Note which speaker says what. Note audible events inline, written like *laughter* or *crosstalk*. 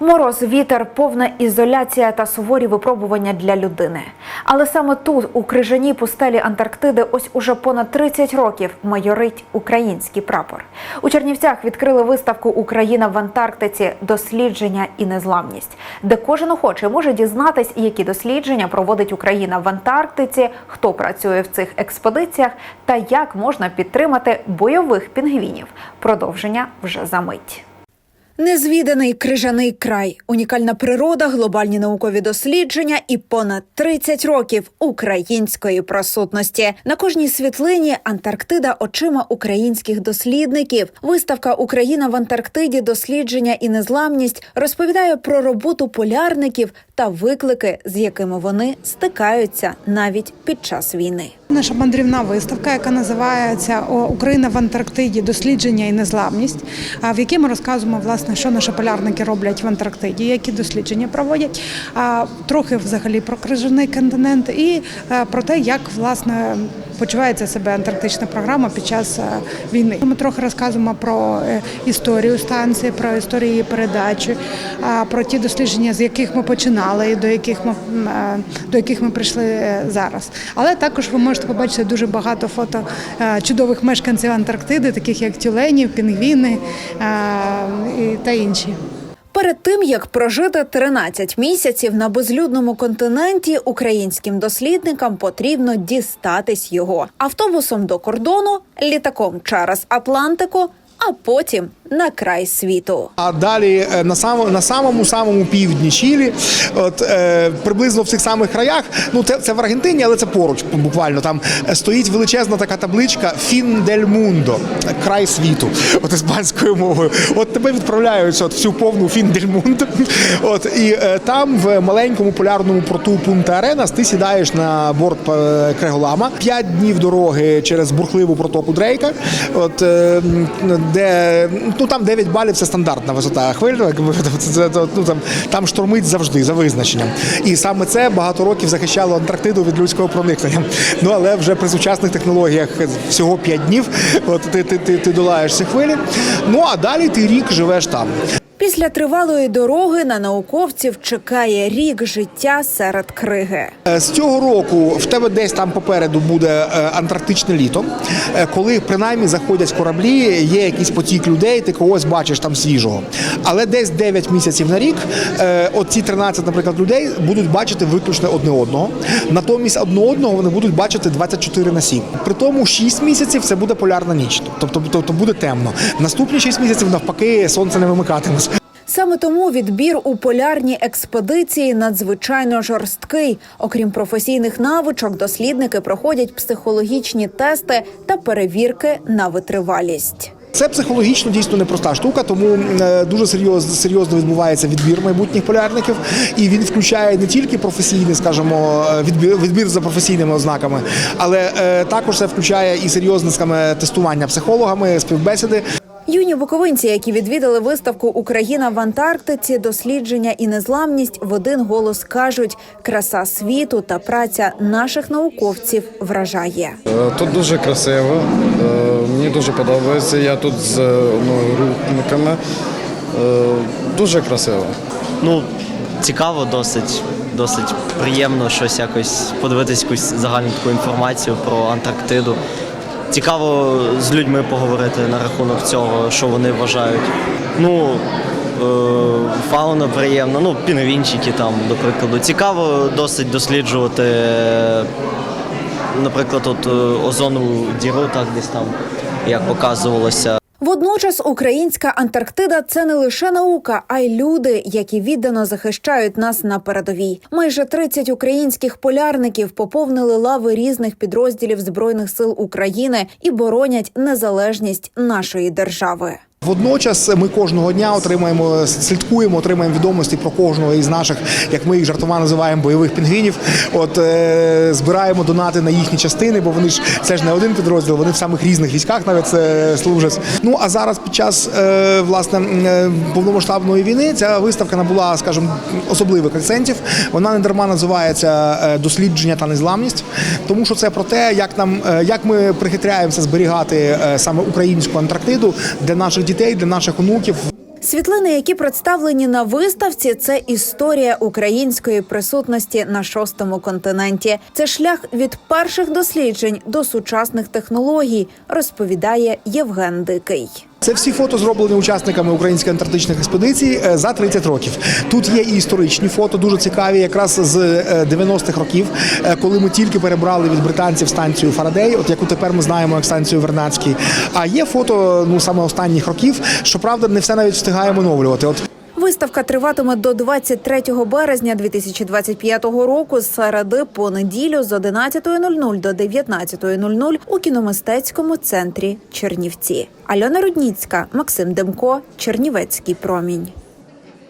Speaker 1: Мороз, вітер, повна ізоляція та суворі випробування для людини. Але саме тут, у крижаній пустелі Антарктиди, ось уже понад 30 років майорить український прапор. У Чернівцях відкрили виставку Україна в Антарктиці дослідження і незламність, де кожен охочий може дізнатись, які дослідження проводить Україна в Антарктиці, хто працює в цих експедиціях та як можна підтримати бойових пінгвінів. Продовження вже за мить. Незвіданий крижаний край, унікальна природа, глобальні наукові дослідження і понад 30 років української присутності. На кожній світлині Антарктида очима українських дослідників. Виставка Україна в Антарктиді, дослідження і незламність розповідає про роботу полярників та виклики, з якими вони стикаються навіть під час війни.
Speaker 2: Наша мандрівна виставка, яка називається Україна в Антарктиді. Дослідження і незламність, в якій ми розказуємо власне, що наші полярники роблять в Антарктиді, які дослідження проводять. а, Трохи взагалі про крижаний континент і про те, як власне. Почувається себе антарктична програма під час е, війни. Ми трохи розказуємо про е, історію станції, про історію її передачі, про ті дослідження, з яких ми починали, і до яких ми е, до яких ми прийшли зараз. Але також ви можете побачити дуже багато фото чудових мешканців Антарктиди, таких як тюленів, пінгвіни та інші.
Speaker 1: Перед тим як прожити 13 місяців на безлюдному континенті, українським дослідникам потрібно дістатись його автобусом до кордону, літаком через Атлантику, а потім на край світу.
Speaker 3: А далі е, на самому на самому самому півдні Чилі, от е, приблизно в цих самих краях. Ну це, це в Аргентині, але це поруч буквально. Там е, стоїть величезна така табличка Фін дель Мундо, край світу, от іспанською мовою. От тебе відправляють от всю повну Фін дель Мундо. От і е, там в маленькому полярному порту Пунта Аренас ти сідаєш на борт е, Креголама. П'ять днів дороги через бурхливу протоку Дрейка. От е, де ну там 9 балів це стандартна висота хвиль. *laughs* це, ну, там, там штормить завжди за визначенням. І саме це багато років захищало Антарктиду від людського проникнення. Ну але вже при сучасних технологіях всього 5 днів. От ти, ти, ти, ти долаєш ці хвилі. Ну а далі ти рік живеш там.
Speaker 1: Після тривалої дороги на науковців чекає рік життя серед криги.
Speaker 3: Е, З цього року в тебе десь там попереду буде е, антарктичне літо, е, коли принаймні заходять кораблі, є якийсь потік людей, ти когось бачиш там свіжого. Але десь 9 місяців на рік, от 13, наприклад, людей будуть бачити виключно одне одного. Натомість одне одного вони будуть бачити 24 на 7. При тому 6 місяців це буде полярна ніч, тобто, тобто буде темно. Наступні 6 місяців навпаки сонце не вимикатиметься.
Speaker 1: Саме тому відбір у полярні експедиції надзвичайно жорсткий. Окрім професійних навичок, дослідники проходять психологічні тести та перевірки на витривалість.
Speaker 3: Це психологічно дійсно непроста штука, тому е, дуже серйозно серйозно відбувається відбір майбутніх полярників, і він включає не тільки професійний, скажімо, е, відбір, відбір за професійними ознаками, але е, також це включає і серйозне скажімо, тестування психологами, співбесіди.
Speaker 1: Юні буковинці, які відвідали виставку Україна в Антарктиці, дослідження і незламність в один голос кажуть: краса світу та праця наших науковців вражає.
Speaker 4: Е, Тут дуже красиво, е, мені дуже подобається. Я тут з одногрупниками. Е, Дуже красиво.
Speaker 5: Ну, цікаво, досить, досить приємно щось якось подивитись якусь загальну таку інформацію про Антарктиду. Цікаво з людьми поговорити на рахунок цього, що вони вважають. Ну, е, фауна приємна, ну, піновінчики там, до прикладу. Цікаво досить досліджувати, е, наприклад, от, озону діру, так десь там, як показувалося.
Speaker 1: Водночас українська Антарктида це не лише наука, а й люди, які віддано захищають нас на передовій. Майже 30 українських полярників поповнили лави різних підрозділів збройних сил України і боронять незалежність нашої держави.
Speaker 3: Водночас ми кожного дня отримаємо, слідкуємо, отримаємо відомості про кожного із наших, як ми їх жартома називаємо, бойових пінгвінів. От е, збираємо донати на їхні частини, бо вони ж це ж не один підрозділ, вони в самих різних військах навіть е, служать. Ну а зараз під час е, власне е, повномасштабної війни ця виставка набула, скажімо, особливих акцентів. Вона не дарма називається е, дослідження та незламність, тому що це про те, як нам е, як ми прихитряємося зберігати е, саме українську Антарктиду для наших дітей, для наших онуків.
Speaker 1: Світлини, які представлені на виставці, це історія української присутності на шостому континенті. Це шлях від перших досліджень до сучасних технологій, розповідає Євген Дикий.
Speaker 3: Це всі фото зроблені учасниками української антарктичних експедицій е, за 30 років. Тут є і історичні фото, дуже цікаві, якраз з е, 90-х років, е, коли ми тільки перебрали від британців станцію Фарадей, от яку тепер ми знаємо як станцію Вернадський. А є фото ну саме останніх років. Щоправда, не все навіть встигаємо оновлювати.
Speaker 1: Виставка триватиме до 23 березня 2025 року з середи по неділю з 11.00 до 19.00 у кіномистецькому центрі Чернівці. Альона Рудніцька, Максим Демко, Чернівецький промінь.